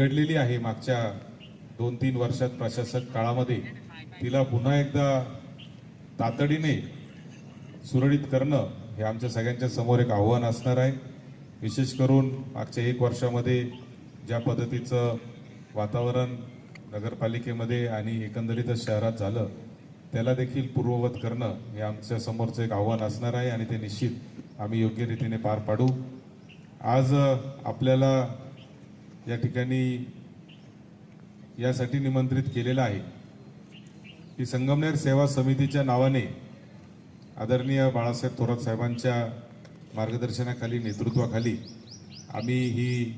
आहे मागच्या दोन तीन वर्षात प्रशासक काळामध्ये. तिला पुन्हा एकदा तातडीने सुरळीत करणं हे आमच्या सगळ्यांच्या समोर एक आव्हान असणार आहे. विशेष करून मागच्या एक वर्षामध्ये ज्या पद्धतीचं वातावरण नगरपालिकेमध्ये आणि एकंदरीतच शहरात झालं त्याला देखील पूर्ववत करणं हे आमच्या समोरचं एक आव्हान असणार आहे आणि ते निश्चित आम्ही योग्य रीतीने पार पाडू. आज आपल्याला या ठिकाणी यासाठी निमंत्रित केलेलं आहे. की संगमनेर सेवा समितीच्या नावाने आदरणीय बाळासाहेब थोरात साहेबांच्या मार्गदर्शनाखाली नेतृत्वाखाली आम्ही ही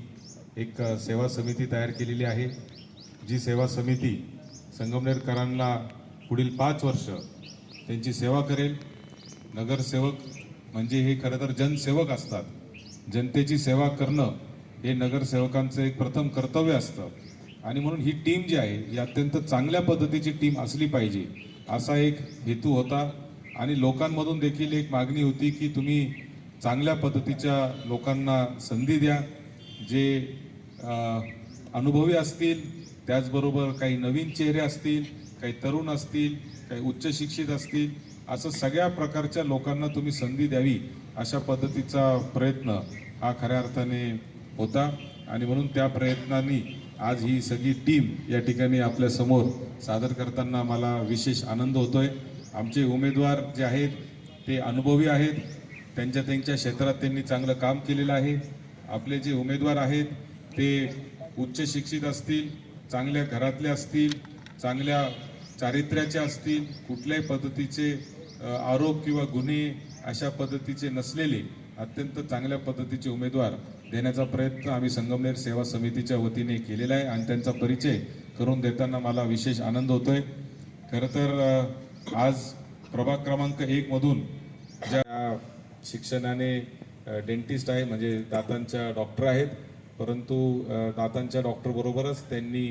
एक सेवा समिती तयार केलेली आहे जी सेवा समिती संगमनेरकरांना पुढील पाच वर्ष त्यांची सेवा करेल. नगरसेवक म्हणजे हे खरं तर जनसेवक असतात. जनतेची सेवा करणं हे नगरसेवकांचं एक प्रथम कर्तव्य असतं. आणि म्हणून ही टीम जी आहे ही अत्यंत चांगल्या पद्धतीची टीम असली पाहिजे असा एक हेतू होता. आणि लोकांमधून देखील एक मागणी होती की तुम्ही चांगल्या पद्धतीच्या लोकांना संधी द्या. जे अनुभवी असतील त्याचबरोबर काही नवीन चेहरे असतील काही तरुण असतील काही उच्च शिक्षित असतील असं सगळ्या प्रकारच्या लोकांना तुम्ही संधी द्यावी अशा पद्धतीचा प्रयत्न हा खऱ्या अर्थाने होता. आणि म्हणून त्या प्रयत्नांनी आज ही सगळी टीम या ठिकाणी आपल्यासमोर सादर करताना मला विशेष आनंद होतोय. आमचे उमेदवार जे आहेत ते अनुभवी आहेत. त्यांच्या त्यांच्या क्षेत्रात त्यांनी चांगलं काम केलेलं आहे. आपले जे उमेदवार आहेत ते उच्च शिक्षित असतील चांगल्या घरातले असतील चांगल्या चारित्र्याचे असतील कुठल्याही पद्धतीचे आरोप किंवा गुन्हे अशा पद्धतीचे नसलेले अत्यंत चांगल्या पद्धतीचे उमेदवार देण्याचा प्रयत्न आम्ही संगमनेर सेवा समितीच्या वतीने केलेला आहे आणि त्यांचा परिचय करून देताना मला विशेष आनंद होतोय. खरं तर आज प्रभाग क्रमांक एक मधून ज्या शिक्षणाने डेंटिस्ट आहे म्हणजे दातांच्या डॉक्टर आहेत परंतु दातांच्या डॉक्टर बरोबरच त्यांनी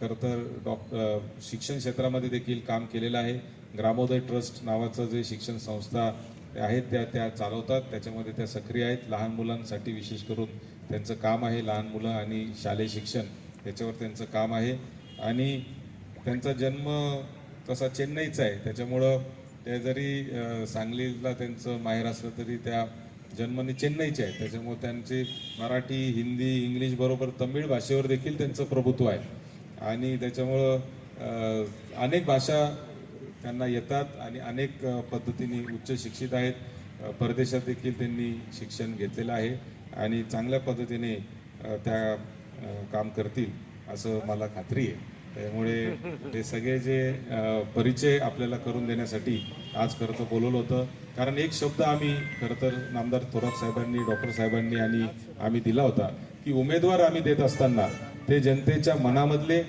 खरं तर डॉक शिक्षण क्षेत्रामध्ये देखील काम केलेलं आहे. ग्रामोदय ट्रस्ट नावाचं जे शिक्षण संस्था आहेत त्या त्या चालवतात. त्याच्यामध्ये त्या सक्रिय आहेत. लहान मुलांसाठी विशेष करून त्यांचं काम आहे लहान मुलं आणि शालेय शिक्षण. याच्यावर त्यांचं काम आहे. आणि त्यांचा जन्म तसा चेन्नईचा आहे. त्याच्यामुळं ते जरी सांगलीला त्यांचं माहेर असलं तरी त्या जन्मने चेन्नईचे आहे त्याच्यामुळे त्यांचे मराठी हिंदी इंग्लिश बरोबर तमिळ भाषेवर देखील त्यांचं प्रभुत्व आहे. आणि त्याच्यामुळं अनेक भाषा त्यांना येतात आणि अनेक पद्धतीने उच्च शिक्षित आहेत. परदेशात देखील त्यांनी शिक्षण घेतलेलं आहे आणि चांगल्या पद्धतीने त्या काम करतील असं मला खात्री आहे. त्यामुळे ते सगळे जे परिचय आपल्याला करून देण्यासाठी आज खरं तर बोलवलं होतं. कारण एक शब्द आम्ही खरं तर नामदार थोरात साहेबांनी डॉक्टर साहेबांनी आणि आम्ही दिला होता की उमेदवार आम्ही देत असताना ते जनतेच्या मनामधले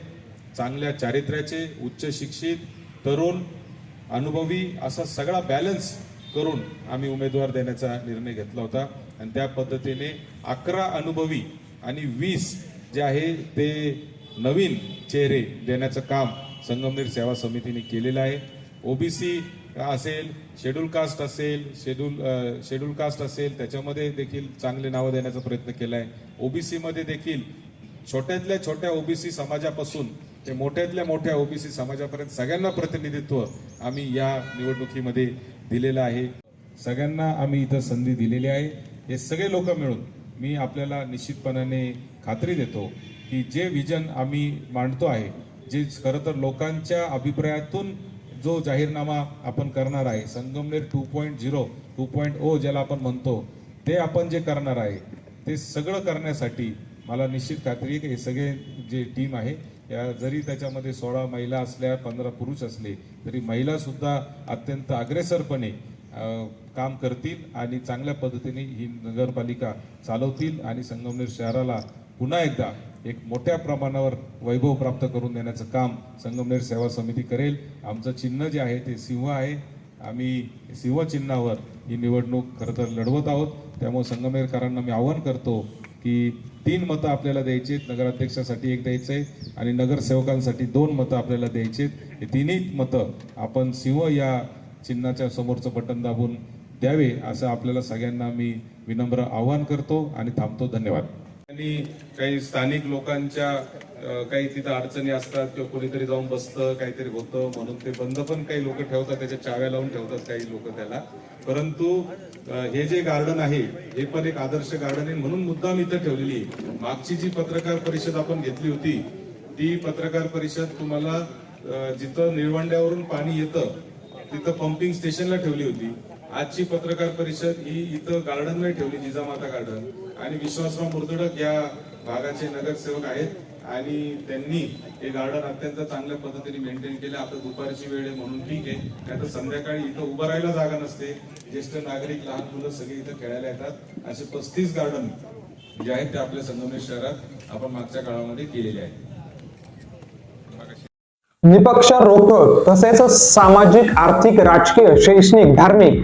चांगल्या चारित्र्याचे उच्च शिक्षित तरुण अनुभवी असा सगळा बॅलन्स करून आम्ही उमेदवार देण्याचा निर्णय घेतला होता. आणि त्या पद्धतीने अकरा अनुभवी आणि वीस जे आहे ते नवीन चेहरे देण्याचं काम संगमनेर सेवा समितीने केलेलं आहे. ओबीसी असेल शेड्यूल कास्ट असेल शेड्यूल शेड्यूल कास्ट असेल त्याच्यामध्ये देखील चांगले नावं देण्याचा प्रयत्न केला आहे ओबीसीमध्ये देखील छोट्यातल्या छोट्या ओबीसी समाजापासून ते मोठ्यातल्या मोठ्या ओबीसी समाजापर्यंत सगळ्यांना प्रतिनिधित्व आम्ही या निवडणुकीमध्ये दिलेलं आहे. सगळ्यांना आम्ही इथं संधी दिलेली आहे. हे सगळे लोक मिळून मी आपल्याला निश्चितपणाने खात्री देतो की जे विजन आम्ही मांडतो आहे जे खरं तर लोकांच्या अभिप्रायातून जो जाहीरनामा आपण करणार आहे Sangamner two point zero two point O ज्याला आपण म्हणतो ते आपण जे करणार आहे ते सगळं करण्यासाठी मला निश्चित खात्री आहे की हे सगळे जे टीम आहे या जरी त्याच्यामध्ये सोळा महिला असल्या पंधरा पुरुष असले तरी महिलासुद्धा अत्यंत अग्रेसरपणे काम करतील आणि चांगल्या पद्धतीने ही नगरपालिका चालवतील आणि संगमनेर शहराला पुन्हा एकदा एक मोठ्या प्रमाणावर वैभव प्राप्त करून देण्याचं काम संगमनेर सेवा समिती करेल. आमचं चिन्ह जे आहे ते सिंह आहे. आम्ही सिंह चिन्हावर ही निवडणूक खरं तर लढवत आहोत. त्यामुळे संगमनेरकरांना मी आवाहन करतो की तीन मतं आपल्याला द्यायची आहेत. नगराध्यक्षासाठी एक द्यायचं आहे आणि नगरसेवकांसाठी दोन मतं आपल्याला द्यायची आहेत. हे तिन्ही मतं आपण सिंह या चिन्हाच्या समोरचं बटन दाबून द्यावे असं आपल्याला सगळ्यांना मी विनम्र आवाहन करतो आणि थांबतो. धन्यवाद. आणि काही स्थानिक लोकांच्या काही तिथं अडचणी असतात किंवा कोणीतरी जाऊन बसतं काहीतरी होतं म्हणून ते बंद पण काही लोक ठेवतात त्याच्या चाव्या लावून ठेवतात काही लोक त्याला. परंतु हे जे गार्डन आहे हे पण एक आदर्श गार्डन आहे म्हणून मुद्दाम इथं ठेवलेली आहे. मागची जी पत्रकार परिषद आपण घेतली होती ती पत्रकार परिषद तुम्हाला जिथं निळवंड्यावरून पाणी येतं तिथं पंपिंग स्टेशनला ठेवली होती. आजची पत्रकार परिषद ही इथं गार्डन ठेवली जिजामाता गार्डन आणि विश्वासराव मुर्दडक या भागाचे नगरसेवक आहेत. आणि त्यांनी हे गार्डन अत्यंत चांगल्या पद्धतीने मेंटेन केलं. आता दुपारची वेळ आहे म्हणून ठीक आहे. नाही तर संध्याकाळी इथं उभं राहायला जागा नसते. ज्येष्ठ नागरिक लहान मुलं सगळे इथं खेळायला येतात. असे पस्तीस गार्डन जे आहेत ते आपल्या संगमनेर शहरात आपण मागच्या काळामध्ये केलेले आहेत. निपक्ष रोखोक तसेच सामाजिक आर्थिक राजकीय शैक्षणिक धार्मिक